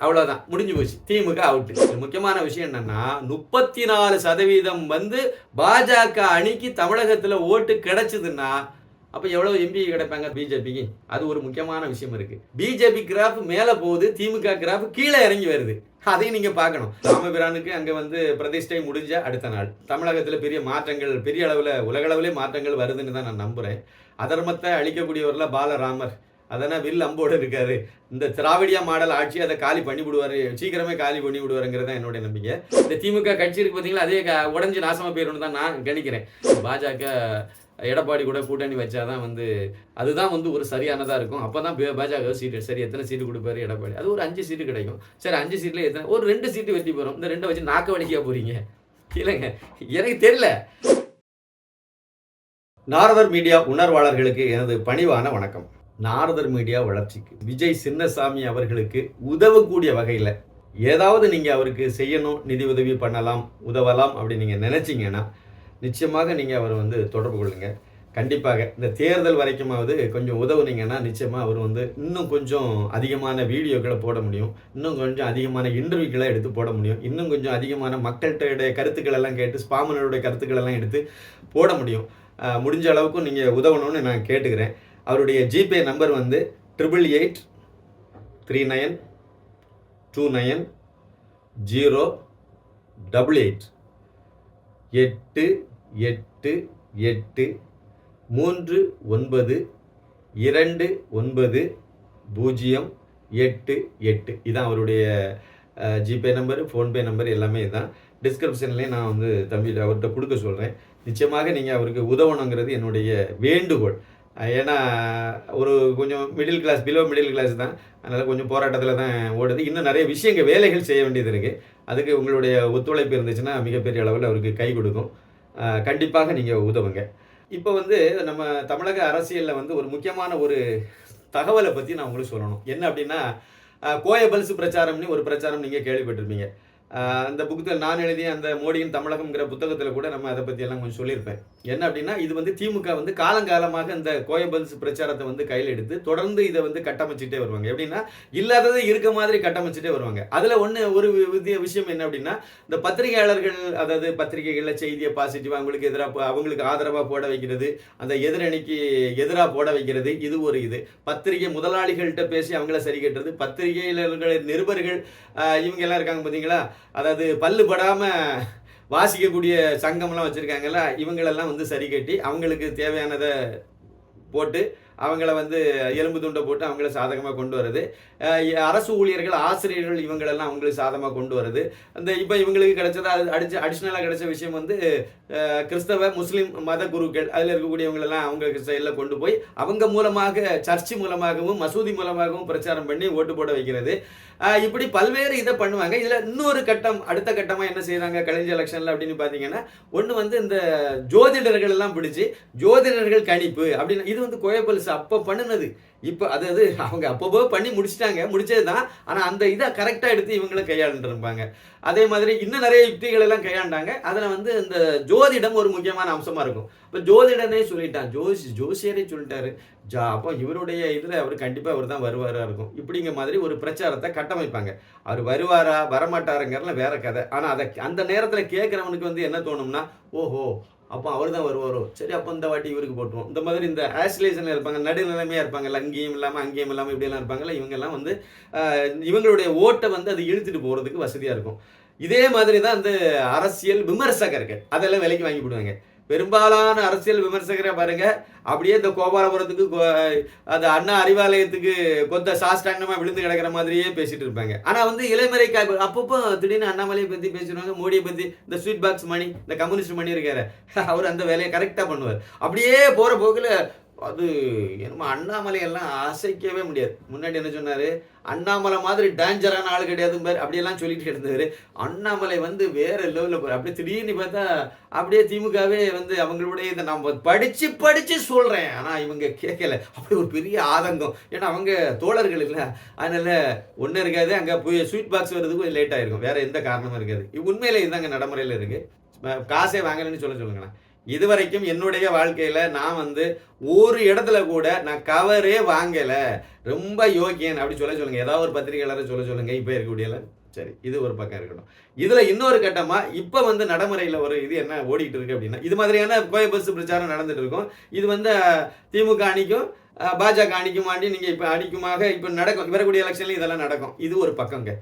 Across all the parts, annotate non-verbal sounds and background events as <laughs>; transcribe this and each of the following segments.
அவ்வளோதான் முடிஞ்சு போச்சு. திமுக அவுட்டு முக்கியமான விஷயம் என்னன்னா முப்பத்தி நாலு சதவீதம் வந்து பாஜக அணிக்கு தமிழகத்தில் ஓட்டு கிடைச்சதுன்னா அப்போ எவ்வளோ எம்பி கிடைப்பாங்க? பிஜேபிக்கு அது ஒரு முக்கியமான விஷயம் இருக்கு. பிஜேபி கிராஃப் மேலே போகுது திமுக கிராஃப் கீழே இறங்கி வருது. அதையும் நீங்க பார்க்கணும். ராமபிரானுக்கு அங்க வந்து பிரதிஷ்டை முடிஞ்ச அடுத்த நாள். தமிழகத்துல பெரிய மாற்றங்கள் பெரிய அளவுல உலக மாற்றங்கள் வருதுன்னு தான் நான் நம்புறேன். அதர்மத்தை அழிக்கக்கூடியவர்ல பாலராமர். அதனால் வில் அம்போடு இருக்காரு. இந்த திராவிடியா மாடல் ஆட்சி அதை காலி பண்ணி விடுவாரு சீக்கிரமே காலி பண்ணி விடுவாருங்கிறது தான் என்னுடைய நம்பிக்கை. இந்த திமுக கட்சி இருக்கு பார்த்தீங்களா? அதே க- நாசமாக நாசமா போயிடும்னு தான் நான் கணிக்கிறேன். பாஜக எடப்பாடி கூட கூட்டணி வச்சாதான் வந்து அதுதான் வந்து ஒரு சரியானதாக இருக்கும். அப்போ தான் பாஜக சீட்டு சரி எத்தனை சீட்டு கொடுப்பாரு எடப்பாடி? அது ஒரு அஞ்சு சீட்டு கிடைக்கும். சரி அஞ்சு சீட்டில் எத்தனை ஒரு ரெண்டு சீட்டு வெற்றி போகிறோம் இந்த ரெண்டை வச்சு நாக்க வடிக்க போறீங்க. இல்லைங்க. எனக்கு தெரியல. நாரதர் மீடியா உணர்வாளர்களுக்கு எனது பணிவான வணக்கம். நாரதர் மீடியா வளர்ச்சிக்கு. விஜய் சின்னசாமி அவர்களுக்கு உதவக்கூடிய வகையில் ஏதாவது நீங்கள் அவருக்கு செய்யணும் நிதி உதவி பண்ணலாம் உதவலாம் அப்படி நீங்கள் நினச்சிங்கன்னா நிச்சயமாக நீங்கள் அவர் வந்து தொடர்பு கொள்ளுங்கள் கண்டிப்பாக இந்த தேர்தல் வரைக்குமாவது கொஞ்சம் உதவுனீங்கன்னா நிச்சயமாக அவர் வந்து இன்னும் கொஞ்சம் அதிகமான வீடியோக்களை போட முடியும். இன்னும் கொஞ்சம் அதிகமான இன்டர்வியூக்களை எடுத்து போட முடியும். இன்னும் கொஞ்சம் அதிகமான மக்கள்கிட்ட கருத்துக்கள் எல்லாம் கேட்டு ஸ்பாமனருடைய கருத்துக்கள் எல்லாம் எடுத்து போட முடியும். முடிஞ்ச அளவுக்கு நீங்கள் உதவணும்னு நான் கேட்டுக்கிறேன். அவருடைய ஜிபே நம்பர் வந்து triple eight three nine two nine zero double eight. எட்டு எட்டு எட்டு மூன்று ஒன்பது இரண்டு ஒன்பது பூஜ்ஜியம் எட்டு எட்டு. இதான் அவருடைய ஜிபே நம்பரு ஃபோன்பே நம்பர் எல்லாமே இதுதான் டிஸ்கிரிப்ஷன்லேயே நான் வந்து தம்பி அவர்கிட்ட கொடுக்க சொல்கிறேன் நிச்சயமாக நீங்கள் அவருக்கு உதவணுங்கிறது என்னுடைய வேண்டுகோள். ஏன்னா ஒரு கொஞ்சம் middle class below middle class தான். அதனால் கொஞ்சம் போராட்டத்தில் தான் ஓடுது. இன்னும் நிறைய விஷயங்கள் வேலைகள் செய்ய வேண்டியது இருக்குது அதுக்கு உங்களுடைய ஒத்துழைப்பு இருந்துச்சுன்னா மிகப்பெரிய அளவில் அவருக்கு கை கொடுக்கும். கண்டிப்பாக நீங்கள் உதவுங்க. இப்போ வந்து நம்ம தமிழக அரசியலில் வந்து ஒரு முக்கியமான ஒரு தகவலை பற்றி நான் உங்களுக்கு சொல்லணும். என்ன அப்படின்னா கோயபல்ஸ் பிரச்சாரம்னு ஒரு பிரச்சாரம் நீங்கள் கேள்விப்பட்டிருப்பீங்க. அந்த புத்தகத்தில் நான் எழுதிய அந்த மோடியின் தமிழகம்ங்கிற புத்தகத்தில் கூட நம்ம அதை பற்றி எல்லாம் கொஞ்சம் சொல்லியிருப்பேன். என்ன அப்படின்னா இது வந்து திமுக வந்து காலங்காலமாக இந்த கோயம்பல்ஸ் பிரச்சாரத்தை வந்து கையில் எடுத்து தொடர்ந்து இதை வந்து கட்டமைச்சிட்டே வருவாங்க. எப்படின்னா இல்லாததை இருக்க மாதிரி கட்டமைச்சிட்டே வருவாங்க. அதில் ஒன்று ஒரு விஷயம் என்ன அப்படின்னா இந்த பத்திரிகையாளர்கள் அதாவது பத்திரிகைகளில் செய்தியை பாசிட்டிவாக அவங்களுக்கு எதிராக அவங்களுக்கு ஆதரவாக போட வைக்கிறது அந்த எதிரணிக்கு எதிராக போட வைக்கிறது இது ஒரு இது. பத்திரிகை முதலாளிகள்கிட்ட பேசி அவங்கள சரி கட்டுறது பத்திரிகையாளர்கள் நிருபர்கள் இவங்க எல்லாம் இருக்காங்க பார்த்தீங்களா அதாவது பல்லு படாமல் வாசிக்கக்கூடிய சங்கம்லாம் வச்சுருக்காங்கல்ல இவங்களெல்லாம் வந்து சரி கட்டி அவங்களுக்கு தேவையானதை போட்டு அவங்கள வந்து எலும்பு துண்டை போட்டு அவங்கள சாதகமாக கொண்டு வருது அரசு ஊழியர்கள் ஆசிரியர்கள் இவங்களெல்லாம் அவங்களுக்கு சாதகமாக கொண்டு வருது அந்த இப்போ இவங்களுக்கு கிடைச்சது அது அடிச்சு அடிஷ்னலாக கிடைச்ச விஷயம் வந்து கிறிஸ்தவ முஸ்லீம் மத குருக்கள் அதில் இருக்கக்கூடியவங்களெல்லாம் அவங்க செயலில் கொண்டு போய் அவங்க மூலமாக சர்ச்சு மூலமாகவும் மசூதி மூலமாகவும் பிரச்சாரம் பண்ணி ஓட்டு போட வைக்கிறது. இப்படி பல்வேறு இதை பண்ணுவாங்க. இதில் இன்னொரு கட்டம் அடுத்த கட்டமாக என்ன செய்கிறாங்க கலைஞர் எலெக்ஷனில் அப்படின்னு பார்த்தீங்கன்னா ஒன்று வந்து இந்த ஜோதிடர்கள் எல்லாம் பிடிச்சி ஜோதிடர்கள் கணிப்பு அப்படின்னு இது வந்து கோயபல்ஸ் அப்போ பண்ணினது. இப்போ அது அது அவங்க அப்பப்போ பண்ணி முடிச்சிட்டாங்க முடிச்சது தான் ஆனால் அந்த இதை கரெக்டாக எடுத்து இவங்களும் கையாண்டுருப்பாங்க இருப்பாங்க. அதே மாதிரி இன்னும் நிறைய யுக்திகள் எல்லாம் கையாண்டாங்க. அதில் வந்து இந்த ஜோதிடம் ஒரு முக்கியமான அம்சமாக இருக்கும். இப்போ ஜோதிடனே சொல்லிட்டான். ஜோசி ஜோசியரே சொல்லிட்டாரு. ஜா அப்போ இவருடைய இதில் அவர் கண்டிப்பாக அவர் தான் வருவாராக இருக்கும். இப்படிங்கிற மாதிரி ஒரு பிரச்சாரத்தை கட்டமைப்பாங்க. அவர் வருவாரா வரமாட்டாருங்கிறதுல வேற கதை. ஆனால் அதை அந்த நேரத்தில் கேட்குறவனுக்கு வந்து என்ன தோணும்னா ஓஹோ அப்போ அவர் தான் வருவாரோ? சரி அப்போ இந்த வாட்டி இவருக்கு போட்டுவோம் இந்த மாதிரி இந்த ஆசிலேஷனில் இருப்பாங்க நடுநிலைமையாக இருப்பாங்கல்ல அங்கேயும் இல்லாமல் அங்கேயும் இல்லாமல் இப்படியெல்லாம் இருப்பாங்கல்ல இவங்கெல்லாம் வந்து இவங்களுடைய ஓட்டை வந்து அது இழுத்துட்டு போகிறதுக்கு வசதியாக இருக்கும். இதே மாதிரி தான் அந்த அரசியல் விமர்சகர்கள் அதெல்லாம் விலைக்கு வாங்கி போடுவாங்க. பெரும்பாலான அரசியல் விமர்சகரை பாருங்க. அப்படியே இந்த கோபாலபுரத்துக்கு கோ- அண்ணா அறிவாலயத்துக்கு கொத்த சாஷ்டாங்கமாக விழுந்து கிடக்கிற மாதிரியே பேசிட்டு இருப்பாங்க. ஆனால் வந்து இளைமறை காய்ப்பு அப்பப்போ திடீர்னு அண்ணாமலையை பற்றி பேசிடுவாங்க மோடியை பற்றி இந்த ஸ்வீட் பாக்ஸ் மணி இந்த கம்யூனிஸ்ட் மணி இருக்காரு. <laughs> அவர் அந்த வேலையை கரெக்டாக பண்ணுவார். அப்படியே போகிற போக்கில் அது என்னமோ அண்ணாமலை எல்லாம் அசைக்கவே முடியாது. முன்னாடி என்ன சொன்னார்? அண்ணாமலை மாதிரி டேஞ்சரான ஆள் கிடையாது பாரு அப்படியெல்லாம் சொல்லிட்டு இருந்தார். அண்ணாமலை வந்து வேற லெவலில் போகிற அப்படியே திடீர்னு பார்த்தா அப்படியே திமுகவே வந்து அவங்களுடைய இதை நம்ம படித்து படித்து சொல்கிறேன் ஆனால் இவங்க கேட்கல. அப்படி ஒரு பெரிய ஆதங்கம். ஏன்னா அவங்க தோழர்கள் இல்லை. அதனால் ஒன்றும் இருக்காது. அங்கே போய் ஸ்வீட் பாக்ஸ் வர்றதுக்கு கொஞ்சம் லேட் ஆயிருக்கும். வேறு எந்த காரணமும் இருக்காது. இது உண்மையில இதுதாங்க நடைமுறையில் இருக்குது காசே வாங்கலைன்னு சொல்ல சொல்லுங்களேன். இதுவரைக்கும் என்னுடைய வாழ்க்கையில் நான் வந்து ஒரு இடத்துல கூட நான் கவரே வாங்கலை. ரொம்ப யோக்கியன் அப்படி சொல்ல சொல்லுங்கள் ஏதாவது ஒரு பத்திரிகையாளரை சொல்ல சொல்லுங்கள் இப்போ இருக்கக்கூடியல. சரி இது ஒரு பக்கம் இருக்கட்டும் இதில் இன்னொரு கட்டமாக இப்போ வந்து நடைமுறையில் ஒரு இது என்ன ஓடிட்டு இருக்கு அப்படின்னா இது மாதிரியான கோய பஸ் பிரச்சாரம் நடந்துட்டு இருக்கும். இது வந்து திமுக அணிக்கும் பாஜக அணிக்கும் ஆண்டி நீங்க அணிக்குமாக இப்போ நடக்கும் வரக்கூடிய எலெக்ஷன்லையும் இதெல்லாம் நடக்கும். இது ஒரு பக்கங்க.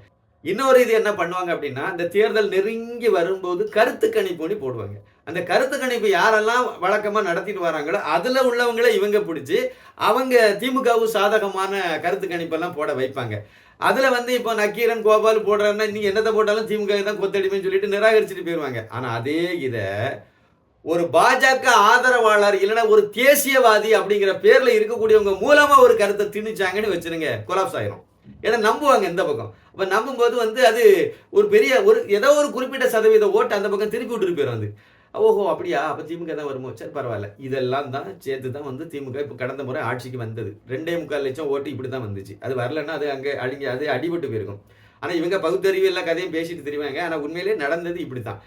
இன்னொரு இது என்ன பண்ணுவாங்க அப்படின்னா இந்த தேர்தல் நெருங்கி வரும்போது கருத்து கணிப்பு போடுவாங்க. அந்த கருத்து கணிப்பு யாரெல்லாம் வழக்கமாக நடத்திட்டு வராங்களோ அதில் உள்ளவங்கள இவங்க பிடிச்சி அவங்க திமுகவும் சாதகமான கருத்து கணிப்பெல்லாம் போட வைப்பாங்க. அதில் வந்து இப்போ நக்கீரன் கோபால் போடுறாருன்னா நீங்கள் என்னத்தை போட்டாலும் திமுக தான் கொத்தடிமைன்னு சொல்லிட்டு நிராகரிச்சுட்டு போயிடுவாங்க ஆனால் அதே இதை ஒரு பாஜக ஆதரவாளர் இல்லைன்னா ஒரு தேசியவாதி அப்படிங்கிற பேரில் இருக்கக்கூடியவங்க மூலமாக ஒரு கருத்தை திணிச்சாங்கன்னு வச்சிருங்க கொலாப்ஸ் ஆயிரும். ஏன்னா நம்புவாங்க இந்த பக்கம். அப்போ நம்பும்போது வந்து அது ஒரு பெரிய ஒரு ஏதோ ஒரு குறிப்பிட்ட சதவீத ஓட்டு அந்த பக்கம் திருப்பி விட்டுட்டு போயிடும் அது. ஓஹோ அப்படியா? அப்போ திமுக தான் வருமோ? சரி பரவாயில்ல. இதெல்லாம் தான் சேர்த்து தான் வந்து திமுக இப்போ கடந்த முறை ஆட்சிக்கு வந்தது. ரெண்டே முக்கால் லட்சம் ஓட்டு இப்படி தான் வந்துச்சு. அது வரலன்னா அது அங்கே அடிங்க அது அடிபட்டு போயிருக்கும். ஆனால் இவங்க பகுத்தறிவு எல்லா கதையும் பேசிட்டு தெரிவாங்க. ஆனால் உண்மையிலேயே நடந்தது இப்படி தான்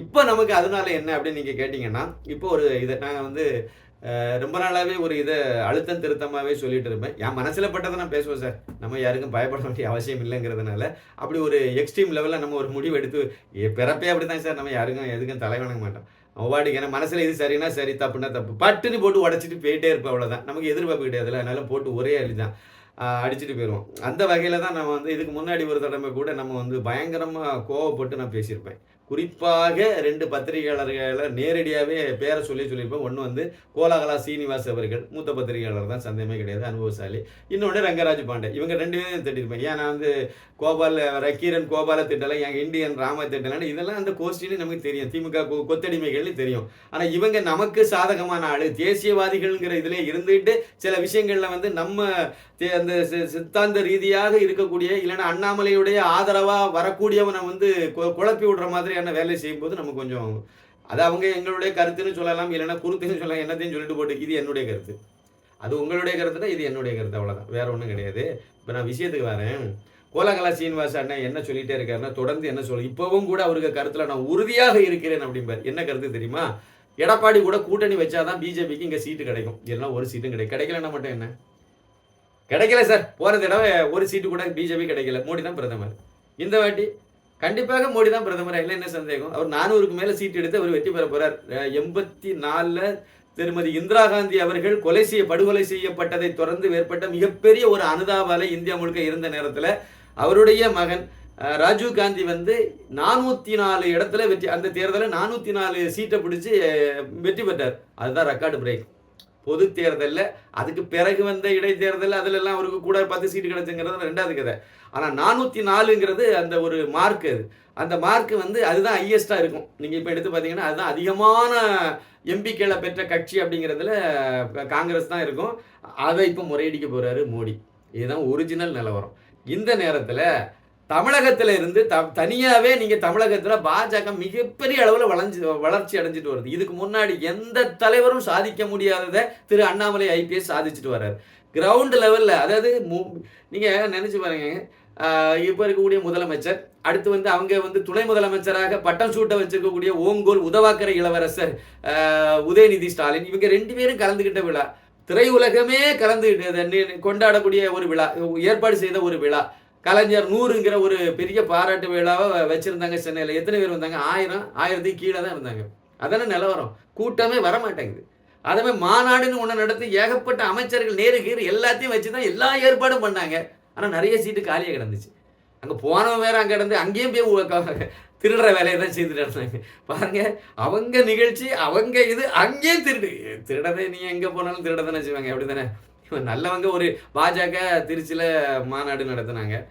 இப்போ நமக்கு அதனால என்ன அப்படின்னு நீங்கள் கேட்டிங்கன்னா இப்போ ஒரு இதை நாங்கள் வந்து ரொம்ப நாளாகவே ஒரு இதை அழுத்தம் திருத்தமாகவே சொல்லிட்டு இருப்பேன். என் மனசில் பட்டதை நான் பேசுவேன் சார். நம்ம யாருக்கும் பயப்பட வேண்டிய அவசியம் இல்லைங்கிறதுனால அப்படி ஒரு எக்ஸ்ட்ரீம் லெவலில் நம்ம ஒரு முடிவு எடுத்து பிறப்பே பிறப்பே அப்படிதான் சார். நம்ம யாருக்கும் எதுக்கும் தலை வணங்க மாட்டோம். அவார்டுக்கு ஏன்னா மனசில் இது சரினா சரி தப்புனா தப்பு. பட்டுன்னு போட்டு உடச்சிட்டு போயிட்டே இருப்போம் அவ்வளோதான் நமக்கு எதிர்பார்ப்பு இல்லை அதனால போட்டு ஒரே அடி தான் அடிச்சிட்டு போயிடுவோம் அந்த வகையில் தான் நம்ம வந்து இதுக்கு முன்னாடி ஒரு தடவை கூட நம்ம வந்து பயங்கரமாக கோவப்பட்டு நான் பேசியிருப்பேன். குறிப்பாக ரெண்டு பத்திரிகையாளர்களை நேரடியாகவே பேரை சொல்லி சொல்லியிருப்பேன். ஒன்று வந்து கோலாகலா சீனிவாஸ் அவர்கள் மூத்த பத்திரிகையாளர் தான் சந்தேகமே கிடையாது அனுபவசாலி. இன்னொன்று ரங்கராஜ் பாண்டே. இவங்க ரெண்டு பேரும் திட்டிருப்பேன். ஏன் நான் வந்து கோபால் ரக்கீரன் கோபால திட்டலை என் இந்தியன் ராம திட்டலை இதெல்லாம் அந்த கோஷ்டின்னு நமக்கு தெரியும். திமுக கொத்தடிமைகள்னு தெரியும். ஆனால் இவங்க நமக்கு சாதகமான ஆள் தேசியவாதிகள்ங்கிற இதிலே இருந்துட்டு சில விஷயங்களில் வந்து நம்ம தே- அந்த சித்தாந்த ரீதியாக இருக்கக்கூடிய இல்லைன்னா அண்ணாமலையுடைய ஆதரவாக வரக்கூடியவனை வந்து குழப்பி விடுற மாதிரியான வேலை செய்யும்போது நமக்கு கொஞ்சம் அது அவங்க எங்களுடைய கருத்துன்னு சொல்லலாம் இல்லைன்னா குருத்துன்னு சொல்லலாம் என்னத்தையும் சொல்லிட்டு போட்டு இது என்னுடைய கருத்து. அது உங்களுடைய கருத்துனா இது என்னுடைய கருத்து அவ்வளோதான் வேற ஒன்றும் கிடையாது. இப்போ நான் விஷயத்துக்கு வரேன். கோலகலா சீனிவாச அண்ணன் என்ன சொல்லிட்டே இருக்காருன்னா தொடர்ந்து என்ன சொல்ல இப்போவும் கூட அவருக்கு கருத்தில் நான் உறுதியாக இருக்கிறேன் அப்படிம்பார். என்ன கருத்து தெரியுமா? எடப்பாடி கூட கூட்டணி வச்சாதான் பிஜேபிக்கு இங்கே சீட்டு கிடைக்கும். இல்லைன்னா ஒரு சீட்டும் கிடைக்கும் கிடைக்கலன்னா மட்டும் என்ன? கிடைக்கல சார். போகிற தடவை ஒரு சீட்டு கூட பிஜேபி கிடைக்கல. மோடி தான் பிரதமர். இந்த வாட்டி கண்டிப்பாக மோடி தான் பிரதமர்? இல்லை என்ன சந்தேகம்? அவர் நானூறுக்கு மேலே சீட் எடுத்து அவர் வெற்றி பெற போறார். எண்பத்தி நாலில் திருமதி இந்திரா காந்தி அவர்கள் கொலை செய்ய படுகொலை செய்யப்பட்டதை தொடர்ந்து ஏற்பட்ட மிகப்பெரிய ஒரு அனுதாபாலை இந்தியா முழுக்க இருந்த நேரத்தில் அவருடைய மகன் ராஜீவ் காந்தி வந்து நானூற்றி நாலு இடத்துல வெற்றி அந்த தேர்தலில் நானூற்றி நாலு சீட்டை பிடிச்சி வெற்றி பெற்றார். அதுதான் ரெக்கார்டு பிரேக் பொது தேர்தலில் அதுக்கு பிறகு வந்த இடைத்தேர்தல் அதிலெல்லாம் அவருக்கு கூட பத்து சீட்டு கிடைச்சுங்கிறது ரெண்டாவது கதை. ஆனால் நானூற்றி நாலுங்கிறது அந்த ஒரு மார்க் அது. அந்த மார்க் வந்து அதுதான் ஹையஸ்ட்டாக இருக்கும். நீங்கள் இப்போ எடுத்து பார்த்தீங்கன்னா அதுதான் அதிகமான எம்பிக்களை பெற்ற கட்சி அப்படிங்கிறதுல காங்கிரஸ் தான் இருக்கும். அதை இப்போ முறையடிக்க போகிறாரு மோடி. இதுதான் ஒரிஜினல் நிலவரம். இந்த நேரத்தில் தமிழகத்தில் இருந்து த தனியாகவே நீங்கள் தமிழகத்தில் பாஜக மிகப்பெரிய அளவில் வளர்ச்சி வளர்ச்சி அடைஞ்சிட்டு வருது. இதுக்கு முன்னாடி எந்த தலைவரும் சாதிக்க முடியாததை திரு அண்ணாமலை ஐபிஎஸ் சாதிச்சுட்டு வர்றார். கிரவுண்ட் லெவலில் அதாவது மு- நீங்கள் நினச்சி பாருங்க. இப்போ இருக்கக்கூடிய முதலமைச்சர் அடுத்து வந்து அவங்க வந்து துணை முதலமைச்சராக பட்டம் சூட்ட வச்சிருக்கக்கூடிய ஓங்கோல் உதவாக்கரை இளவரசர் உதயநிதி ஸ்டாலின் இவங்க ரெண்டு பேரும் கலந்துக்கிட்ட விழா. திரையுலகமே கலந்து கொண்டாடக்கூடிய ஒரு விழா ஏற்பாடு செய்த ஒரு விழா. கலைஞர் நூறுங்கிற ஒரு பெரிய பாராட்டு விழாவை வச்சிருந்தாங்க சென்னையில். எத்தனை பேர் வந்தாங்க? ஆயிரம். ஆயிரத்துக்கு கீழே தான் இருந்தாங்க. அதானே நிலவரம். கூட்டமே வர மாட்டேங்குது அதே மாநாடுன்னு ஒன்று நடத்தி ஏகப்பட்ட அமைச்சர்கள் நேரு எல்லாத்தையும் வச்சு தான் எல்லா ஏற்பாடும் பண்ணாங்க. ஆனால் நிறைய சீட்டு காலியாக கிடந்துச்சு. அங்கே போனவன் வேற அங்கே கிடந்து அங்கேயும் போய் திருடுற வேலையை தான் செய்துட்டு இருந்தாங்க. பாருங்க அவங்க நிகழ்ச்சி அவங்க இது அங்கேயும் திருடு. திருடதை நீ எங்கே போனாலும் திருடதானே செய்வாங்க. அப்படி தானே நல்லவங்க ஒரு பாஜக திருச்சியில் மாநாடு நடத்துனாங்க.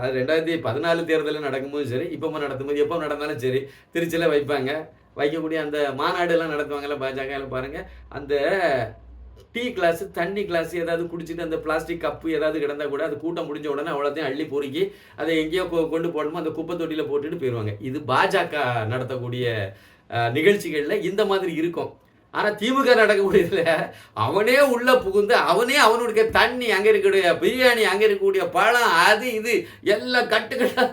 அது ரெண்டாயிரத்தி பதினாலு தேர்தலில் நடக்கும்போது சரி இப்போ நடத்தும்போது எப்போ நடந்தாலும் சரி திருச்சியில் வைப்பாங்க. வைக்கக்கூடிய அந்த மாநாடுலாம் நடத்துவாங்கல்ல பாஜக எல்லாம் அந்த டீ கிளாஸ் தண்ணி கிளாஸ் ஏதாவது குடிச்சிட்டு அந்த பிளாஸ்டிக் கப்பு ஏதாவது கிடந்தா கூட அது கூட்டம் முடிஞ்ச உடனே அவ்வளோத்தையும் அள்ளி பொறுக்கி அதை எங்கேயோ கொ- கொண்டு போடணுமோ அந்த குப்பை தொட்டியில் போட்டுட்டு போயிடுவாங்க இது பாஜக நடத்தக்கூடிய நிகழ்ச்சிகளில் இந்த மாதிரி இருக்கும். ஆனால் திமுக முடியல அவனே உள்ளே புகுந்து அவனே அவனுடைய தண்ணி அங்கே இருக்கக்கூடிய பிரியாணி அங்கே இருக்கக்கூடிய பழம் அது இது எல்லாம் கட்டுக்கட்டா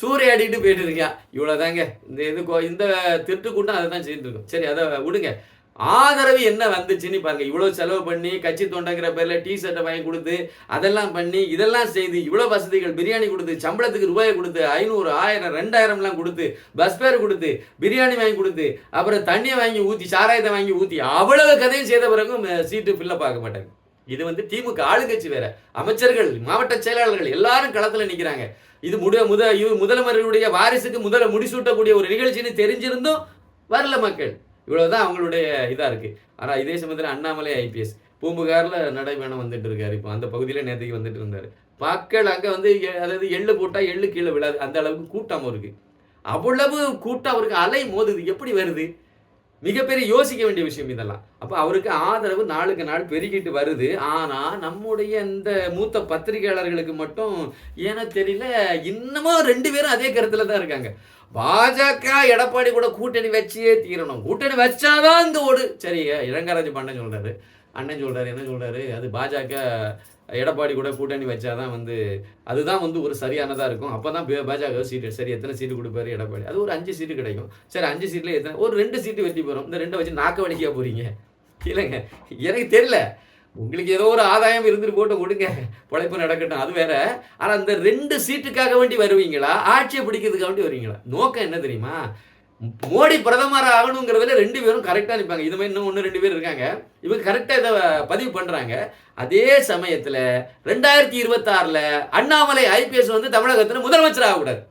சூறையாடிட்டு போயிட்டு இருக்கான் இவ்வளோதாங்க இந்த இது இந்த திருட்டு கூட்டம் அதை தான் செய்துருக்கும் சரி அதை விடுங்க. ஆதரவு என்ன வந்துச்சுன்னு பாருங்க. இவ்வளவு செலவு பண்ணி கட்சி தொண்டங்கிற பேர்ல டி ஷர்ட்டை வாங்கி கொடுத்து அதெல்லாம் பண்ணி இதெல்லாம் செய்து இவ்வளவு வசதிகள் பிரியாணி கொடுத்து சம்பளத்துக்கு ரூபாயை கொடுத்து ஐநூறு ஆயிரம் ரெண்டாயிரம்லாம் கொடுத்து பஸ் பேர் கொடுத்து பிரியாணி வாங்கி கொடுத்து அப்புறம் தண்ணியை வாங்கி ஊற்றி சாராயத்தை வாங்கி ஊற்றி அவ்வளவு கதையும் செய்த பிறகும் சீட்டு ஃபில்லப் ஆக மாட்டாங்க. இது வந்து திமுக ஆளுங்கட்சி வேற. அமைச்சர்கள் மாவட்ட செயலாளர்கள் எல்லாரும் களத்துல நிக்கிறாங்க. இது முட முத இவ வாரிசுக்கு முதல முடிசூட்டக்கூடிய ஒரு நிகழ்ச்சின்னு தெரிஞ்சிருந்தும் வரல மக்கள். இவ்வளோதான் அவங்களுடைய இதாக இருக்குது ஆனால் இதே சமயத்தில் அண்ணாமலை ஐபிஎஸ் பூம்புகாரில் நடைபயணம் வந்துட்டு இருக்காரு இப்போ அந்த பகுதியில் நேற்றுக்கு வந்துட்டு இருந்தார். மக்கள் அங்கே வந்து எ- அதாவது எள்ளு போட்டால் எள்ளு கீழே விழாது. அந்த அளவுக்கு கூட்டம் இருக்குது அவ்வளவு கூட்டம் அவருக்கு அலை மோதுது. எப்படி வருது? மிகப்பெரிய யோசிக்க வேண்டிய விஷயம் இதெல்லாம். அப்போ அவருக்கு ஆதரவு நாளுக்கு நாள் பெருகிட்டு வருது. ஆனால் நம்முடைய இந்த மூத்த பத்திரிகையாளர்களுக்கு மட்டும் ஏன்னா தெரியல இன்னமும் ரெண்டு பேரும் அதே கருத்தில் தான் இருக்காங்க. பாஜக எடப்பாடி கூட கூட்டணி வச்சே தீரணும். கூட்டணி வச்சாதான் இந்த ஓடு. சரி இளங்கராஜ் பண்ண சொல்கிறாரு அண்ணன் சொல்கிறாரு என்ன சொல்கிறாரு அது பாஜக எடப்பாடி கூட கூட்டணி வச்சாதான் வந்து அதுதான் வந்து ஒரு சரியானதாக இருக்கும். அப்போ தான் பாஜக சீட்டு சரி எத்தனை சீட்டு கொடுப்பாரு எடப்பாடி? அது ஒரு அஞ்சு சீட்டு கிடைக்கும். சரி அஞ்சு சீட்டில் எத்தனை ஒரு ரெண்டு சீட்டு வெட்டி போகிறோம் இந்த ரெண்டை வச்சு நாக்க வடிக்க போகிறீங்க இல்லைங்க. எனக்கு தெரியல. உங்களுக்கு ஏதோ ஒரு ஆதாயம் இருந்துட்டு போட்டு கொடுங்க. பொழைப்பு நடக்கட்டும் அது வேற. ஆனால் அந்த ரெண்டு சீட்டுக்காக வேண்டி வருவீங்களா? ஆட்சியை பிடிக்கிறதுக்காக வேண்டி வருவீங்களா? நோக்கம் என்ன தெரியுமா? மோடி பிரதமர் ஆகணுங்கிறதுல ரெண்டு பேரும் கரெக்டாக நிற்பாங்க இது மாதிரி இன்னும் ஒன்று ரெண்டு பேர் இருக்காங்க. இவங்க கரெக்டாக இதை பதிவு பண்ணுறாங்க அதே சமயத்தில் ரெண்டாயிரத்தி இருபத்தாறில் அண்ணாமலை ஐபிஎஸ் வந்து தமிழகத்தில் முதலமைச்சர் ஆகக்கூடாது.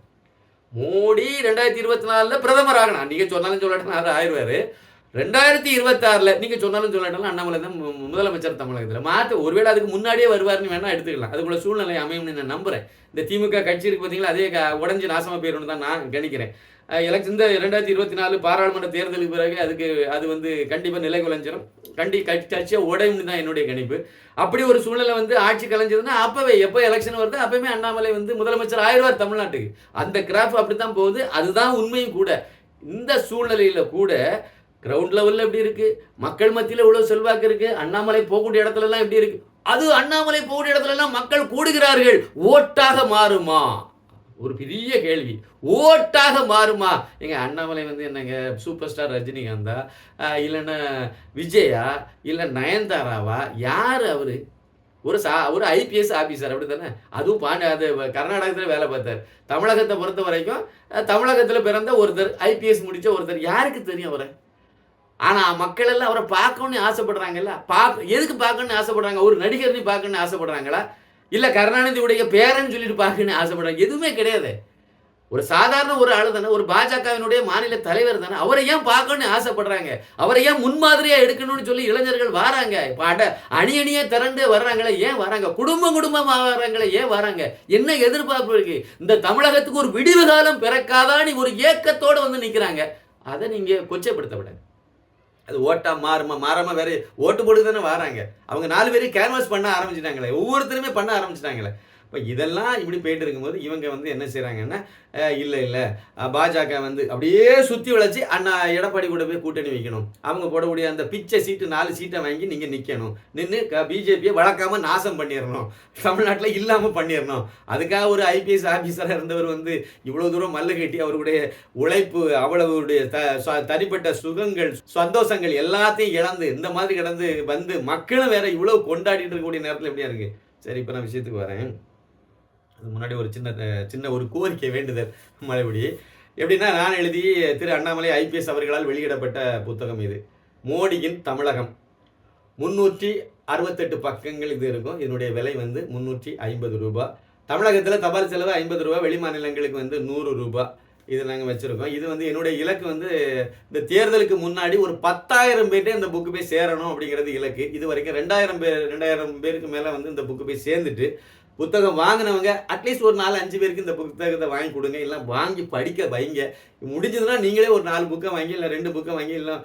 மோடி ரெண்டாயிரத்தி இருபத்தி நாலில் பிரதமர் ஆகணும். நீங்கள் சொன்னாலும் சொல்லட்டும் அது ஆயிடுவார். ரெண்டாயிரத்தி இருபத்தாறில் நீங்கள் சொன்னாலும் சொல்லட்டும் அண்ணாமலை தான் முதலமைச்சர் தமிழகத்தில். மாற்ற ஒருவேளை அதுக்கு முன்னாடியே வருவார்னு வேணால் எடுத்துக்கலாம். அதுக்குள்ள சூழ்நிலை அமையும்னு நான் நம்புறேன். இந்த திமுக கட்சி இருக்கு பார்த்தீங்களா அதே க- உடஞ்சி நாசமாக போயிடணும் தான் நான் கணிக்கிறேன். எலெக்ஷன் இந்த ரெண்டாயிரத்தி இருபத்தி நாலு பாராளுமன்ற தேர்தலுக்கு பிறகு அதுக்கு அது வந்து கண்டிப்பாக நிலை குலைஞ்சிடும் கண்டி கட்சி கட்சியாக உடையும்னு தான் என்னுடைய கணிப்பு. அப்படி ஒரு சூழ்நிலை வந்து ஆட்சி கலைஞ்சதுன்னா அப்பவே எப்போ எலெக்ஷன் வருது அப்பவுமே அண்ணாமலை வந்து முதலமைச்சர் ஆயிடுவார் தமிழ்நாட்டுக்கு. அந்த கிராஃப் அப்படி தான் போகுது. அதுதான் உண்மையும் கூட. இந்த சூழ்நிலையில் கூட கிரவுண்ட் லெவலில் எப்படி இருக்குது மக்கள் மத்தியில் இவ்வளோ செல்வாக்கு இருக்குது அண்ணாமலை போகக்கூடிய இடத்துலலாம் எப்படி இருக்குது அது அண்ணாமலை போகக்கூடிய இடத்துலலாம் மக்கள் கூடுகிறார்கள். ஓட்டாக மாறுமா? ஒரு பெரிய கேள்வி. ஓட்டாக மாறுமா? எங்கள் அண்ணாமலை வந்து என்னங்க சூப்பர் ஸ்டார் ரஜினிகாந்தா இல்லைன்னா விஜயா இல்லை நயன்தாராவா? யார் அவர்? ஒரு சா ஒரு ஐபிஎஸ் ஆஃபீஸர் அப்படி தானே அதுவும் பாண்டி அது கர்நாடகத்தில் வேலை பார்த்தார். தமிழகத்தை பொறுத்த வரைக்கும் தமிழகத்தில் பிறந்த ஒருத்தர் ஐபிஎஸ் முடித்த ஒருத்தர் யாருக்கு தெரியும் அவரை? ஆனால் மக்கள் எல்லாம் அவரை பார்க்கணும்னு ஆசைப்படுறாங்கல்ல? பார்க்க எதுக்கு பார்க்கணும்னு ஆசைப்படுறாங்க? ஒரு நடிகர்னு பார்க்கணும்னு ஆசைப்படுறாங்களா? இல்லை கருணாநிதியுடைய பேரன்னு சொல்லிட்டு பார்க்கணும்னு ஆசைப்படுறாங்க எதுவுமே கிடையாது. ஒரு சாதாரண ஒரு ஆளு தானே ஒரு பாஜகவினுடைய மாநில தலைவர் தானே அவரை ஏன் பார்க்கணும்னு ஆசைப்படுறாங்க? அவரை ஏன் முன்மாதிரியா எடுக்கணும்னு சொல்லி இளைஞர்கள் வராங்க? இப்போ அட அணி அணியே திரண்டு வர்றாங்களே ஏன் வராங்க? குடும்பம் குடும்பமாக வர்றாங்களே ஏன் வராங்க? என்ன எதிர்பார்ப்பு இருக்கு? இந்த தமிழகத்துக்கு ஒரு விடிவு காலம் பிறக்காதான்னு ஒரு ஏக்கத்தோட வந்து நிற்கிறாங்க அதை நீங்கள் கொச்சைப்படுத்த கொச்சைப்படுத்தப்படாது அது ஓட்டா மாறுமா மாறாமல் வேற ஓட்டு போட்டு தானே வராங்க. அவங்க நாலு பேரும் கேன்வாஸ் பண்ண ஆரம்பிச்சிட்டாங்களே ஒவ்வொருத்தருமே பண்ண ஆரம்பிச்சிட்டாங்களே. இப்போ இதெல்லாம் இப்படி போயிட்டு இருக்கும்போது இவங்க வந்து என்ன செய்கிறாங்கன்னா இல்லை இல்லை. பாஜக வந்து அப்படியே சுற்றி வளைச்சி அண்ணா எடப்பாடி கூட போய் கூட்டணி வைக்கணும். அவங்க போடக்கூடிய அந்த பிச்சை சீட்டு நாலு சீட்டை வாங்கி நீங்கள் நிற்கணும் நின்று பிஜேபியை வளர்க்காம நாசம் பண்ணிடணும் தமிழ்நாட்டில் இல்லாமல் பண்ணிடணும் அதுக்காக ஒரு ஐபிஎஸ் ஆஃபீஸராக இருந்தவர் வந்து இவ்வளோ தூரம் மல்லு கட்டி அவருடைய உழைப்பு அவ்வளவுடைய த ச- தனிப்பட்ட சுகங்கள் சந்தோஷங்கள் எல்லாத்தையும் இழந்து இந்த மாதிரி கிடந்து வந்து மக்களும் வேற இவ்வளோ கொண்டாடிட்டு இருக்கக்கூடிய நேரத்தில் எப்படியா இருக்கு? சரி இப்போ நான் விஷயத்துக்கு வரேன். முன்னாடி ஒரு சின்ன சின்ன ஒரு கோரிக்கை வேண்டுதல் மறுபடி. எப்படின்னா நான் எழுதி திரு அண்ணாமலை ஐபிஎஸ் அவர்களால் வெளியிடப்பட்ட புத்தகம் இது. மோடியின் தமிழகம். முன்னூற்றி அறுபத்தெட்டு பக்கங்கள் இது இருக்கும். இதனுடைய விலை வந்து முந்நூற்றி ஐம்பது ரூபாய் தமிழகத்தில் தபால் செலவு ஐம்பது ரூபாய் வெளி மாநிலங்களுக்கு வந்து நூறு ரூபாய் இது நாங்கள் வச்சுருக்கோம். இது வந்து என்னுடைய இலக்கு வந்து இந்த தேர்தலுக்கு முன்னாடி ஒரு பத்தாயிரம் பேர்ட்டே இந்த புக்கு போய் சேரணும் அப்படிங்கிறது இலக்கு. இது வரைக்கும் ரெண்டாயிரம் பேர் ரெண்டாயிரம் பேருக்கு மேலே வந்து இந்த புக்கு போய் சேர்ந்துட்டு புத்தகம் வாங்கினவங்க அட்லீஸ்ட் ஒரு நாலு அஞ்சு பேருக்கு இந்த புத்தகத்தை வாங்கி கொடுங்க. இல்லை வாங்கி படிக்க வைங்க. முடிஞ்சதுன்னா நீங்களே ஒரு நாலு புக்கை வாங்கி இல்லை ரெண்டு புக்கை வாங்கி இல்லை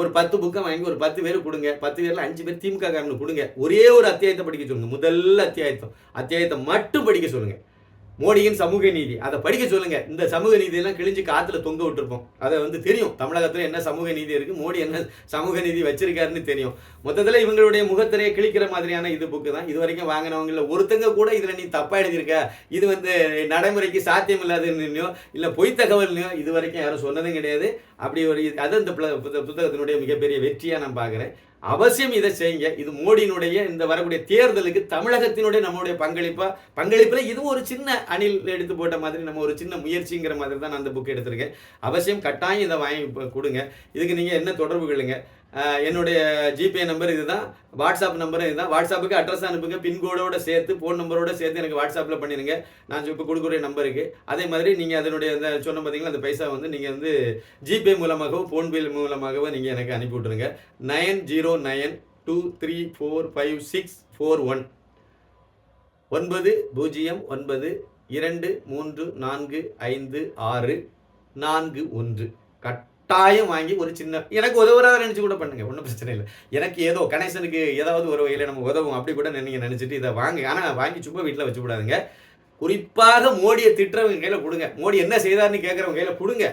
ஒரு பத்து புக்கை வாங்கி ஒரு பத்து பேர் கொடுங்க. பத்து பேரில் அஞ்சு பேர் திமுக காரனுக்கு கொடுங்க. ஒரே ஒரு அத்தியாயத்தை படிக்க சொல்லுங்கள் முதல்ல அத்தியாயத்தம். அத்தியாயத்தை மட்டும் படிக்க சொல்லுங்கள் மோடியின் சமூக நீதி. அதை படிக்க சொல்லுங்க. இந்த சமூக நீதியெல்லாம் கிழிஞ்சு காத்துல தொங்க விட்டுருப்போம். அதை வந்து தெரியும். தமிழகத்துல என்ன சமூக நீதி இருக்கு மோடி என்ன சமூக நீதி வச்சிருக்காருன்னு தெரியும். மொத்தத்துல இவங்களுடைய முகத்திரையை கிழிக்கிற மாதிரியான இது புக்கு தான். இது வரைக்கும் வாங்கினவங்கள ஒருத்தங்க கூட இதுல நீ தப்பா எழுதியிருக்க. இது வந்து நடைமுறைக்கு சாத்தியம் இல்லாதுன்னு இல்ல பொய் தகவல்லையோ இது வரைக்கும் யாரும் சொன்னதும் கிடையாது. அப்படி ஒரு இது- அது இந்த புல- புத்தகத்தினுடைய மிகப்பெரிய வெற்றியா நான் பார்க்குறேன். அவசியம் இதை செய்யுங்க. இது மோடியினுடைய இந்த வரக்கூடிய தேர்தலுக்கு தமிழகத்தினுடைய நம்மளுடைய பங்களிப்பா பங்களிப்பில் இதுவும் ஒரு சின்ன அணில் எடுத்து போட்ட மாதிரி நம்ம ஒரு சின்ன முயற்சிங்கிற மாதிரி தான் நான் அந்த புக் எடுத்திருக்கேன். அவசியம் கட்டாயம் இதை வாங்கி கொடுங்க. இதுக்கு நீங்கள் என்ன தொடர்பு கொள்ளுங்க. என்னுடைய ஜிபே நம்பர் இதுதான். வாட்ஸ்அப் நம்பரும் இதுதான். வாட்ஸ்அப்புக்கு அட்ரஸ் அனுப்புங்க. பின்கோடோட சேர்த்து ஃபோன் நம்பரோட சேர்த்து எனக்கு வாட்ஸ்அப்பில் பண்ணிடுங்க நான் இப்போ கொடுக்குற நம்பருக்கு அதே மாதிரி நீங்கள் அதனுடைய அந்த சொன்ன பார்த்தீங்களா அந்த பைசா வந்து நீங்கள் வந்து ஜிபே மூலமாகவோ ஃபோன்பே மூலமாகவோ நீங்கள் எனக்கு அனுப்பி விட்ருங்க nine zero nine two three four five six four one. ஒன்பது பூஜ்ஜியம் ஒன்பது இரண்டு மூன்று நான்கு ஐந்து ஆறு நான்கு ஒன்று. கட் கட்டாயம் வாங்கி ஒரு சின்ன எனக்கு உதவுறதா நினச்சி கூட பண்ணுங்க ஒன்றும் பிரச்சனை இல்லை. எனக்கு ஏதோ கணேசனுக்கு ஏதாவது ஒரு வகையில் நம்ம உதவும் அப்படி கூட நீங்கள் நினச்சிட்டு இதை வாங்க. ஆனால் வாங்கி சும்மா வீட்டில் வச்சு விடாதுங்க. குறிப்பாக மோடியை திட்டுறவங்க கையில் கொடுங்க. மோடி என்ன செய்தார்னு கேட்குறவங்க கையில் கொடுங்க.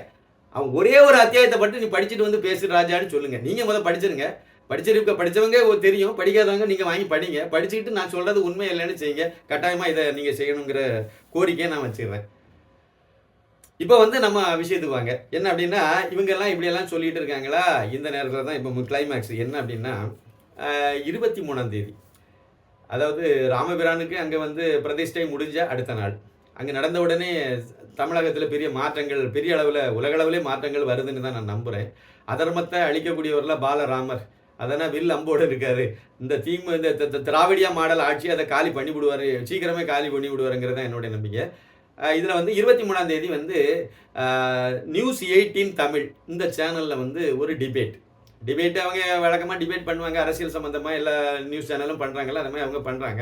அவன் ஒரே ஒரு அத்தியாயத்தை பட்டு நீ படிச்சுட்டு வந்து பேசு ராஜான்னு சொல்லுங்க. நீங்கள் முதல் படிச்சிருங்க. படிச்சிருக்க படிச்சவங்க தெரியும். படிக்காதவங்க நீங்கள் வாங்கி படிங்க. படிச்சுக்கிட்டு நான் சொல்கிறது உண்மை இல்லைன்னு செய்யுங்க. கட்டாயமாக இதை நீங்கள் செய்யணுங்கிற கோரிக்கையை நான் வச்சுக்கிறேன் இப்போ வந்து நம்ம விஷயத்துக்கு வாங்க. என்ன அப்படின்னா இவங்கெல்லாம் இப்படியெல்லாம் சொல்லிட்டு இருக்காங்களா? இந்த நேரத்தில் தான் இப்போ கிளைமேக்ஸ் என்ன அப்படின்னா இருபத்தி மூணாம் தேதி. அதாவது ராமபிரானுக்கு அங்கே வந்து பிரதிஷ்டை முடிஞ்ச அடுத்த நாள். அங்கே நடந்த உடனே தமிழகத்தில் பெரிய மாற்றங்கள் பெரிய அளவில் உலகளவிலே மாற்றங்கள் வருதுன்னு தான் நான் நம்புகிறேன் அதர்மத்தை அழிக்கக்கூடியவரில் பாலராமர். அதனால் வில் அம்போடு இருக்காரு. இந்த தீம் இந்த திராவிடியா மாடல் ஆட்சி அதை காலி பண்ணி விடுவார் சீக்கிரமே காலி பண்ணி விடுவாருங்கிறது தான் என்னுடைய நம்பிக்கை. இதில் வந்து இருபத்தி மூணாம் தேதி வந்து நியூஸ் எயிட்டீன் தமிழ் இந்த சேனலில் வந்து ஒரு டிபேட் டிபேட் அவங்க வழக்கமாக டிபேட் பண்ணுவாங்க அரசியல் சம்மந்தமாக எல்லா நியூஸ் சேனலும் பண்ணுறாங்கல்ல அந்த மாதிரி அவங்க பண்ணுறாங்க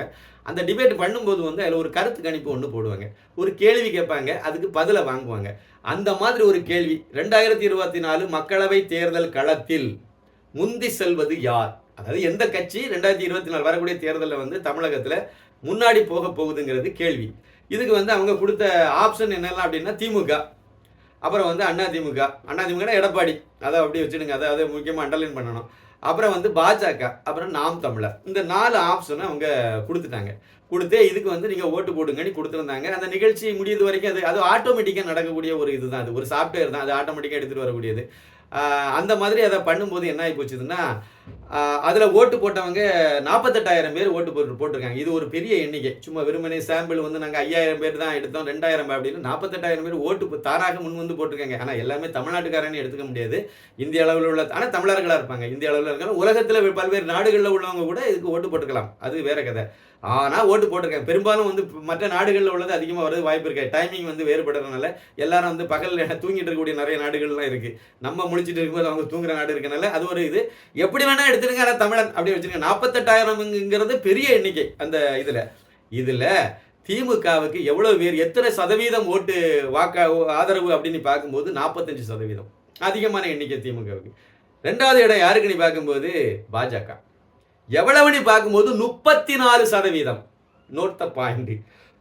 அந்த டிபேட் பண்ணும்போது வந்து அதில் ஒரு கருத்து கணிப்பு ஒன்று போடுவாங்க. ஒரு கேள்வி கேட்பாங்க அதுக்கு பதிலை வாங்குவாங்க. அந்த மாதிரி ஒரு கேள்வி ரெண்டாயிரத்தி இருபத்தி நாலு மக்களவை தேர்தல் களத்தில் முந்தி செல்வது யார்? அதாவது எந்த கட்சி ரெண்டாயிரத்தி இருபத்தி நாலு வரக்கூடிய தேர்தலில் வந்து தமிழகத்தில் முன்னாடி போக போகுதுங்கிறது கேள்வி. இதுக்கு வந்து அவங்க கொடுத்த ஆப்ஷன் என்னெல்லாம் அப்படின்னா திமுக. அப்புறம் வந்து அண்ணா திமுக. அண்ணா திமுகனா எடப்பாடி. அதை அப்படியே வச்சுடுங்க. அதை அதை முக்கியமாக அண்டர்லைன் பண்ணணும். அப்புறம் வந்து பாஜக. அப்புறம் நாம் தமிழர். இந்த நாலு ஆப்ஷனை அவங்க கொடுத்துட்டாங்க. கொடுத்தே இதுக்கு வந்து நீங்கள் ஓட்டு போடுங்கன்னு கொடுத்துருந்தாங்க. அந்த நிகழ்ச்சி முடியது வரைக்கும் அது அது ஆட்டோமேட்டிக்காக நடக்கக்கூடிய ஒரு இதுதான். அது ஒரு சாஃப்ட்வேர் தான். அது ஆட்டோமேட்டிக்காக எடுத்துகிட்டு வரக்கூடியது. அந்த மாதிரி அதை பண்ணும்போது என்ன ஆகி போச்சுதுன்னா அதில் ஓட்டு போட்டவங்க நாற்பத்தெட்டாயிரம் பேர் ஓட்டு போட்டு போட்டிருக்காங்க. இது ஒரு பெரிய எண்ணிக்கை. சும்மா வெறுமனே சாம்பிள் வந்து நாங்கள் ஐயாயிரம் பேர் தான் எடுத்தோம் ரெண்டாயிரம் அப்படின்னு நாற்பத்தெட்டாயிரம் பேர் ஓட்டு போ- தானாக முன் வந்து போட்டிருக்காங்க. ஆனால் எல்லாமே தமிழ்நாட்டுக்காரன்னு எடுத்துக்க முடியாது. இந்திய அளவில் உள்ள ஆனால் தமிழர்களாக இருப்பாங்க. இந்திய அளவில் இருக்காங்க. உலகத்தில் பல்வேறு நாடுகளில் உள்ளவங்க கூட இதுக்கு ஓட்டு போட்டுக்கலாம். அது வேற கதை. ஆனால் ஓட்டு போட்டிருக்கேன். பெரும்பாலும் வந்து மற்ற நாடுகளில் உள்ளது அதிகமாக வரது வாய்ப்பு இருக்கு. டைமிங் வந்து வேறுபடுறதுனால எல்லாரும் வந்து பகல் தூங்கிட்டு இருக்கக்கூடிய நிறைய நாடுகள்லாம் இருக்குது நம்ம முடிச்சுட்டு இருக்கும்போது அவங்க தூங்குற நாடு இருக்கனால அது ஒரு இது. எப்படி வேணால் எடுத்துருங்க ஆனால் தமிழன் அப்படி வச்சிருங்க. நாற்பத்தெட்டாயிரம்ங்கிறது பெரிய எண்ணிக்கை அந்த இதில். இதில் திமுகவுக்கு எவ்வளோ பேர் எத்தனை சதவீதம் ஓட்டு வாக்கா ஆதரவு அப்படின்னு பார்க்கும்போது நாற்பத்தஞ்சு சதவீதம். அதிகமான எண்ணிக்கை திமுகவுக்கு. ரெண்டாவது இடம் யாருக்கு நீ பார்க்கும்போது? பாஜக. எவ்வளவுன்னு பார்க்கும்போது முப்பத்தி நாலு சதவீதம். நோட் த பாயிண்ட்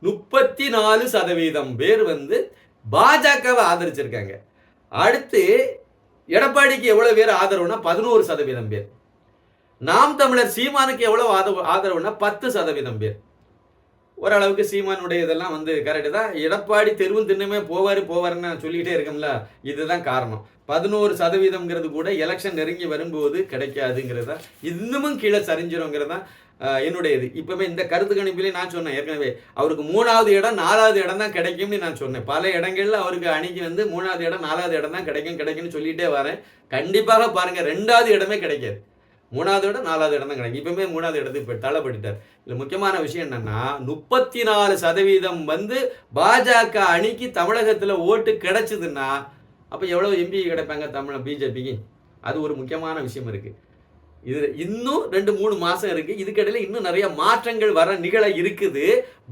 முப்பத்தி நாலு சதவீதம் பேர் வந்து பாஜகவை ஆதரிச்சிருக்காங்க. அடுத்து எடப்பாடிக்கு எவ்வளோ பேர் ஆதரவுனா பதினோரு சதவீதம் பேர். நாம் தமிழர் சீமானுக்கு எவ்வளோ ஆதரவு ஆதரவுனா பத்து சதவீதம் பேர். ஓரளவுக்கு சீமானுடைய இதெல்லாம் வந்து கரெக்டு தான். எடப்பாடி தெருவும் தின்னுமே போவார் போவாருன்னு நான் சொல்லிக்கிட்டே இருக்கோம்ல இதுதான் காரணம். பதினோரு சதவீதம்ங்கிறது கூட எலெக்ஷன் நெருங்கி வரும்போது கிடைக்காதுங்கிறது? தான் இன்னமும் கீழே சரிஞ்சிருங்கிறது தான் என்னுடைய இது இப்போவே இந்த கருத்து கணிப்பிலே நான் சொன்னேன். ஏற்கனவே அவருக்கு மூணாவது இடம் நாலாவது இடம் தான் கிடைக்கும்னு நான் சொன்னேன். பல இடங்கள்ல அவருக்கு அணிக்கு வந்து மூணாவது இடம் நாலாவது இடம் தான் கிடைக்கும் கிடைக்கும்னு சொல்லிட்டே வரேன். கண்டிப்பாக பாருங்க ரெண்டாவது இடமே கிடைக்காது. மூணாவது இடம் நாலாவது இடம் தான் கிடைக்கும். இப்பவுமே மூணாவது இடத்துக்கு போய் தள்ளப்பட்டுட்டார். இல்லை முக்கியமான விஷயம் என்னன்னா முப்பத்தி நாலு சதவீதம் வந்து பாஜக அணிக்கு தமிழகத்தில் ஓட்டு கிடைச்சதுன்னா அப்போ எவ்வளோ எம்பி கிடைப்பாங்க தமிழ் பிஜேபிக்கு அது ஒரு முக்கியமான விஷயம் இருக்குது இது இன்னும் ரெண்டு மூணு மாதம் இருக்குது இதுக்கடையில் இன்னும் நிறைய மாற்றங்கள் வர நிகழ இருக்குது.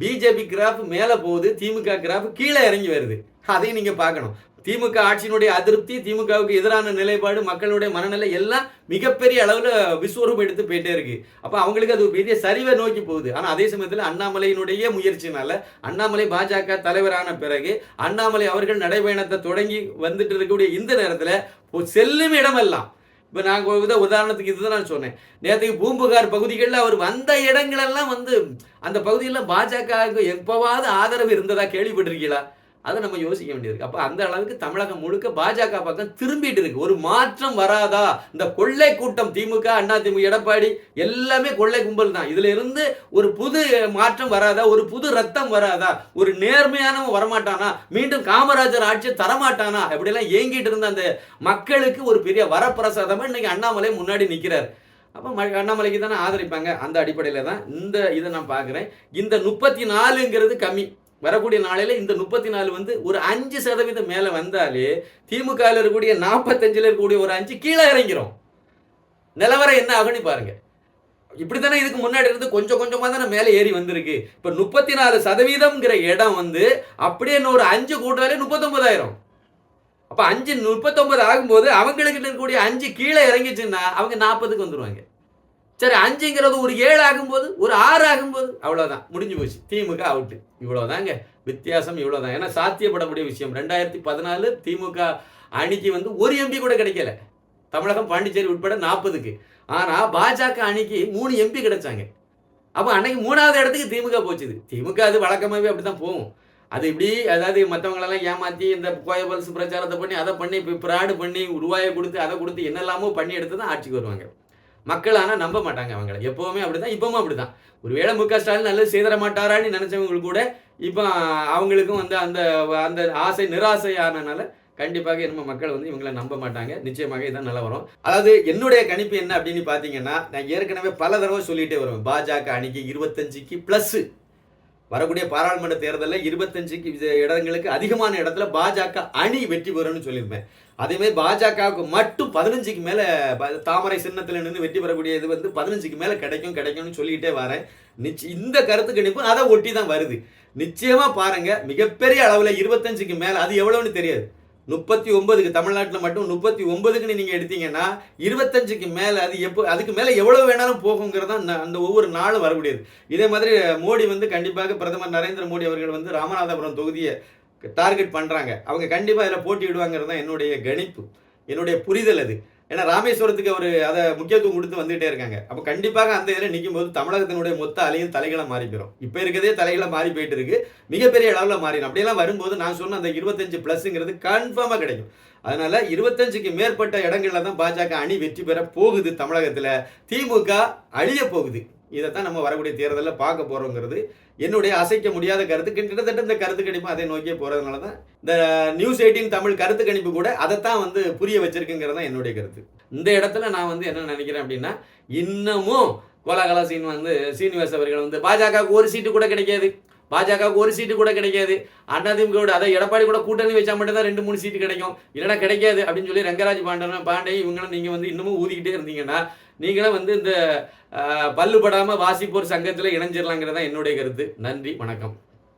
பிஜேபி கிராஃப் மேலே போகுது திமுக கிராஃப் கீழே இறங்கி வருது. அதையும் நீங்கள் பார்க்கணும். திமுக ஆட்சியினுடைய அதிருப்தி திமுகவுக்கு எதிரான நிலைப்பாடு மக்களுடைய மனநிலை எல்லாம் மிகப்பெரிய அளவில் விஸ்வரூபம் எடுத்து போயிட்டே இருக்கு. அப்போ அவங்களுக்கு அது பெரிய சரிவை நோக்கி போகுது. ஆனால் அதே சமயத்தில் அண்ணாமலையினுடைய முயற்சினால அண்ணாமலை பாஜக தலைவரான பிறகு அண்ணாமலை அவர்கள் நடைபயணத்தை தொடங்கி வந்துட்டு இருக்கக்கூடிய இந்த நேரத்தில் செல்லும் இடமெல்லாம். இப்போ நாங்கள் உத உதாரணத்துக்கு இதுதான் நான் சொன்னேன். நேற்றுக்கு பூம்புகார் பகுதிகளில் அவர் வந்த இடங்களெல்லாம் வந்து அந்த பகுதியில் பாஜகவுக்கு எப்போவாவது ஆதரவு இருந்ததா கேள்விப்பட்டிருக்கீங்களா? அதை நம்ம யோசிக்க வேண்டியிருக்கு அப்போ அந்த அளவுக்கு தமிழகம் முழுக்க பாஜக பக்கம் திரும்பிட்டு இருக்கு. ஒரு மாற்றம் வராதா? இந்த கொள்ளை கூட்டம் திமுக அண்ணா திமுக எடப்பாடி எல்லாமே கொள்ளை கும்பல் தான். இதுல இருந்து ஒரு புது மாற்றம் வராதா? ஒரு புது ரத்தம் வராதா? ஒரு நேர்மையானவன் வரமாட்டானா? மீண்டும் காமராஜர் ஆட்சி தரமாட்டானா? அப்படிலாம் ஏங்கிட்டு இருந்த அந்த மக்களுக்கு ஒரு பெரிய வரப்பிரசாதமா இன்னைக்கு அண்ணாமலை முன்னாடி நிற்கிறார் அப்போ ம அண்ணாமலைக்கு தானே ஆதரிப்பாங்க. அந்த அடிப்படையில் தான் இந்த இதை நான் பார்க்குறேன். இந்த முப்பத்தி நாலுங்கிறது கம்மி. வரக்கூடிய நாளையில் இந்த முப்பத்தி நாலு வந்து ஒரு அஞ்சு சதவீதம் மேலே வந்தாலே திமுகவில் இருக்கக்கூடிய நாற்பத்தஞ்சில் இருக்கக்கூடிய ஒரு அஞ்சு கீழே இறங்கிறோம் நிலவரம் என்ன ஆகுன்னு பாருங்க. இப்படி தானே இதுக்கு முன்னாடி இருந்து கொஞ்சம் கொஞ்சமாக தானே மேலே ஏறி வந்திருக்கு. இப்போ முப்பத்தி நாலு சதவீதம்ங்கிற இடம் வந்து அப்படியே இன்னொரு அஞ்சு கூட்டாலே முப்பத்தொன்பதாயிரம். அப்போ அஞ்சு முப்பத்தொன்பது ஆகும்போது அவங்களுக்கு இருக்கக்கூடிய அஞ்சு கீழே இறங்கிச்சுன்னா அவங்க நாற்பதுக்கு வந்துடுவாங்க சரி அஞ்சுங்கிறது ஒரு ஏழு ஆகும்போது ஒரு ஆறு ஆகும்போது அவ்வளோதான் முடிஞ்சு போச்சு. திமுக அவுட்டு இவ்வளோதாங்க வித்தியாசம் இவ்வளோதான் ஏன்னா சாத்தியப்படக்கூடிய விஷயம். ரெண்டாயிரத்தி பதினாலு திமுக அணிக்கு வந்து ஒரு எம்பி கூட கிடைக்கல. தமிழகம் பாண்டிச்சேரி உட்பட நாற்பதுக்கு. ஆனால் பாஜக அணிக்கு மூணு எம்பி கிடைச்சாங்க. அப்போ அன்னைக்கு மூணாவது இடத்துக்கு திமுக போச்சுது. திமுக அது வழக்கமாகவே அப்படி தான் போகும். அது இப்படி அதாவது மற்றவங்களெல்லாம் ஏமாற்றி இந்த கோயபல்ஸ் பிரச்சாரத்தை பண்ணி அதை பண்ணி இப்போ பிராடு பண்ணி உருவாயை கொடுத்து அதை கொடுத்து என்னெல்லாமோ பண்ணி எடுத்து தான் ஆட்சிக்கு வருவாங்க. மக்கள் ஆனால் நம்ப மாட்டாங்க அவங்கள. எப்போவுமே அப்படிதான் இப்பவும் அப்படிதான். ஒருவேளை மு க. ஸ்டாலின் நல்லது செய்தர மாட்டாரான்னு நினச்சவங்களுக்கு கூட இப்போ அவங்களுக்கும் வந்து அந்த அந்த ஆசை நிராசை ஆனனால கண்டிப்பாக நம்ம மக்கள் வந்து இவங்களை நம்ப மாட்டாங்க. நிச்சயமாக இதான் நல்லா வரும். அதாவது என்னுடைய கணிப்பு என்ன அப்படின்னு பார்த்தீங்கன்னா நான் ஏற்கனவே பல தடவை சொல்லிகிட்டே வருவேன். பாஜக அணிக்கு இருபத்தஞ்சுக்கு ப்ளஸ்ஸு வரக்கூடிய பாராளுமன்ற தேர்தலில் இருபத்தஞ்சுக்கு இடங்களுக்கு அதிகமான இடத்துல பாஜக அணி வெற்றி பெறும்னு சொல்லியிருப்பேன் அதேமாதிரி பாஜகவுக்கு மட்டும் பதினஞ்சுக்கு மேலே தாமரை சின்னத்தில் நின்று வெற்றி பெறக்கூடிய இது வந்து பதினஞ்சுக்கு மேலே கிடைக்கும் கிடைக்கும்னு சொல்லிக்கிட்டே வரேன். நிச்சயம் இந்த கருத்து கணிப்பு அதை ஒட்டி தான் வருது. நிச்சயமாக பாருங்கள் மிகப்பெரிய அளவில் இருபத்தஞ்சுக்கு மேலே அது எவ்வளோன்னு தெரியாது. முப்பத்தி ஒன்பதுக்கு தமிழ்நாட்டில் மட்டும் முப்பத்தி ஒன்பதுக்குன்னு நீங்கள் எடுத்தீங்கன்னா இருபத்தஞ்சுக்கு மேலே அது எப்போ அதுக்கு மேலே எவ்வளோ வேணாலும் போகுங்கிறது தான் அந்த ஒவ்வொரு நாளும் வரக்கூடியது. இதே மாதிரி மோடி வந்து கண்டிப்பாக பிரதமர் நரேந்திர மோடி அவர்கள் வந்து ராமநாதபுரம் தொகுதியை டார்கெட் பண்ணுறாங்க அவங்க கண்டிப்பாக அதில் போட்டியிடுவாங்கிறது தான் என்னுடைய கணிப்பு. என்னுடைய புரிதல் அது. ஏன்னா ராமேஸ்வரத்துக்கு அவர் அதை முக்கியத்துவம் கொடுத்து வந்துகிட்டே இருக்காங்க. அப்போ கண்டிப்பாக அந்த இதில் நிற்கும் போது தமிழகத்தினுடைய மொத்த அலையும் தலைகளை மாறி போயிடும் இப்போ இருக்கிறதே தலைகளை மாறி போயிட்டு இருக்கு. மிகப்பெரிய அளவில் மாறிடும் அப்படியெல்லாம் வரும்போது நான் சொன்ன அந்த இருபத்தஞ்சு ப்ளஸ்ங்கிறது கன்ஃபார்மாக கிடைக்கும். அதனால இருபத்தஞ்சுக்கு மேற்பட்ட இடங்கள்ல தான் பாஜக அணி வெற்றி பெற போகுது தமிழகத்தில். திமுக அழிய போகுது. இதைத்தான் நம்ம வரக்கூடிய தேர்தலில் பார்க்க போகிறோங்கிறது என்னுடைய அசைக்க முடியாத கருத்து. கிட்டத்தட்ட இந்த கருத்து கணிப்பு அதை நோக்கியே போகிறதுனால தான் இந்த நியூஸ் எயிட்டின் தமிழ் கருத்து கணிப்பு கூட அதைத்தான் வந்து புரிய வச்சிருக்குங்கிறது தான் என்னுடைய கருத்து. இந்த இடத்துல நான் வந்து என்ன நினைக்கிறேன் அப்படின்னா இன்னமும் கோலாகலா சீன் வந்து சீனிவாஸ் அவர்கள் வந்து பாஜகவுக்கு ஒரு சீட்டு கூட கிடைக்காது. பாஜகவுக்கு ஒரு சீட்டு கூட கிடைக்காது. அதிமுக அதை எடப்பாடி கூட கூட்டணி வச்சா மட்டும் தான் ரெண்டு மூணு சீட்டு கிடைக்கும். இல்லைனா கிடைக்காது அப்படின்னு சொல்லி ரங்கராஜ் பாண்டன பாண்டே இவங்களும் நீங்கள் வந்து இன்னமும் ஊதிக்கிட்டே இருந்தீங்கன்னா நீங்களும் வந்து இந்த பல்லுபடாமல் வாசிப்போர் சங்கத்தில் இணைஞ்சிடலாங்கிறதான் என்னுடைய கருத்து. நன்றி வணக்கம்.